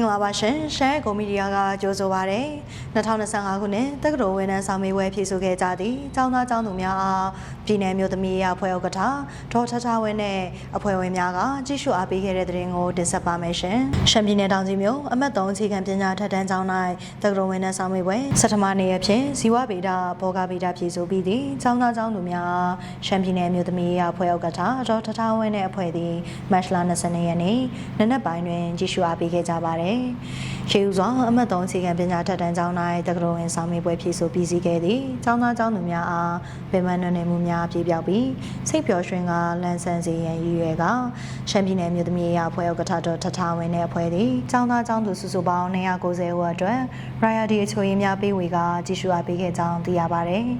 ္ဂလာပါရှင်ရှမ်းကွန်မီဒီယာကကြိုဆိုပါရယ်2025ခုနှစ်တက္ကသိုလ်ဝန်ထမ်းဆောင်မေးပွဲဖြည့်ဆို့ခဲ့ကြသည့်ကျောင်းသားကျောင်းသူများအားပြည်내မျိုးသမီးရအဖွဲ့ဥက္ကဋ္ဌဒေါ်ထထဝင်းနဲ့အဖွဲ့ဝင်များကကြီးစုအားပေးခဲ့တဲ့တဲ့ရင်ကိုတင်ဆက်ပါမယ်ရှင်ရှမ်းပြည်နယ်တောင်ကြီးမြို့အမှတ်3အခြေခံပညာထက်တန်းကျောင်း၌တက္ကသိုလ်ဝန်ထမ်းဆောင်မေးပွဲစထမနေ့ရက်ဖြင့်ဇီဝဗေဒဘောဂဗေဒဖြည့်ဆို့ပြီးသည့်ကျောင်းသားကျောင်းသူများရှမ်းပြည်နယ်မျိုးသမီးရအဖွဲ့ဥက္ကဋ္ဌဒေါ်ထထဝင်းနဲ့အဖွဲ့သည်မတ်လ22ရက်နေ့နနက်ပိုင်းတွင်ကြီးစုအားပေးခဲ့ကြပါတယ်။ရှေးဦးစွာအမှတ်3အခြေခံပညာထက်တန်းကျောင်း၌တက္ကသိုလ်ဝင်ဆောင်မေးပွဲဖြည့်ဆို့ပြီးစီးခဲ့သည့်ကျောင်းသားကျောင်းသူများအားဗေမန်နွယ်နယ်မှုများပြေပြောက်ပြီးစိတ်ပျော်ရွှင်ကလန်ဆန်စေရန်ရည်ရွယ်ကရှမ်းပြည်နယ်မြို့သမီးများအဖွဲ့ဥက္ကဋ္ဌတော်ထထဝင်းနဲ့အဖွဲ့သည်ကျောင်းသားကျောင်းသူစုစုပေါင်း290ဦးအတွက် royalty အချိုရင်းများပေးဝေကကြီးစုအားပေးခဲ့ကြောင်းသိရပါတယ်။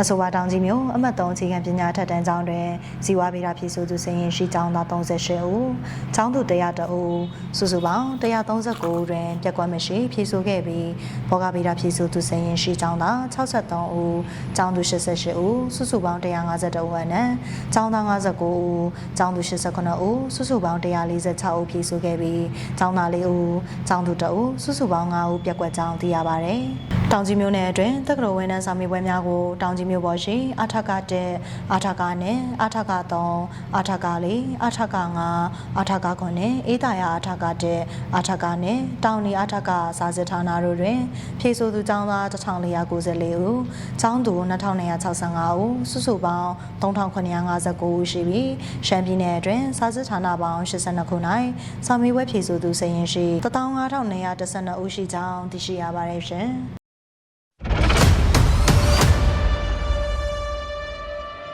အဆိုပါတောင်ကြီးမြို့အမှတ်3အခြေခံပညာထက်တန်းကျောင်းတွင်ဇီဝဗေဒဖြည့်ဆို့သူစရင်ရှိကျောင်းသား38ဦးကျောင်းသူ100ဦးစုစုပေါင်း139ဦးတွင်ပြက်ကွက်မရှိဖြည့်ဆို့ခဲ့ပြီးဘောဂဗေဒဖြည့်ဆို့သူစရင်ရှိကျောင်းသား63ဦးကျောင်းသူ88ဦးစုစုပေါင်း152ဦးအနက်ကျောင်းသား59ဦးကျောင်းသူ89ဦးစုစုပေါင်း146ဦးဖြည့်ဆို့ခဲ့ပြီးကျောင်းသား4ဦးကျောင်းသူ2ဦးစုစုပေါင်း5ဦးပြက်ကွက်ကြောင်းသိရပါတယ် တောင်ကြီးမြို့နယ်အတွင်းတက္ကသိုလ်ဝန်ထမ်းစာမေးပွဲများကိုတောင်ကြီးမြို့ပေါ်ရှိအထက1အထကနဲ့အထက3အထက4အထက5အထက9နဲ့အေးတာယာအထက1အထကနဲ့တောင်နီအထကစာစစ်ဌာနတို့တွင် ဖြည့်ဆို့သူကျောင်းသား1494ဦးကျောင်းသူ2265ဦးစုစုပေါင်း3959ဦးရှိပြီးရှမ်းပြည်နယ်အတွင်းစာစစ်ဌာနပေါင်း82ခု၌စာမေးပွဲဖြည့်ဆို့သူစာရင်းရှိ15212ဦးရှိကြောင်းသိရှိရပါတယ်ရှင်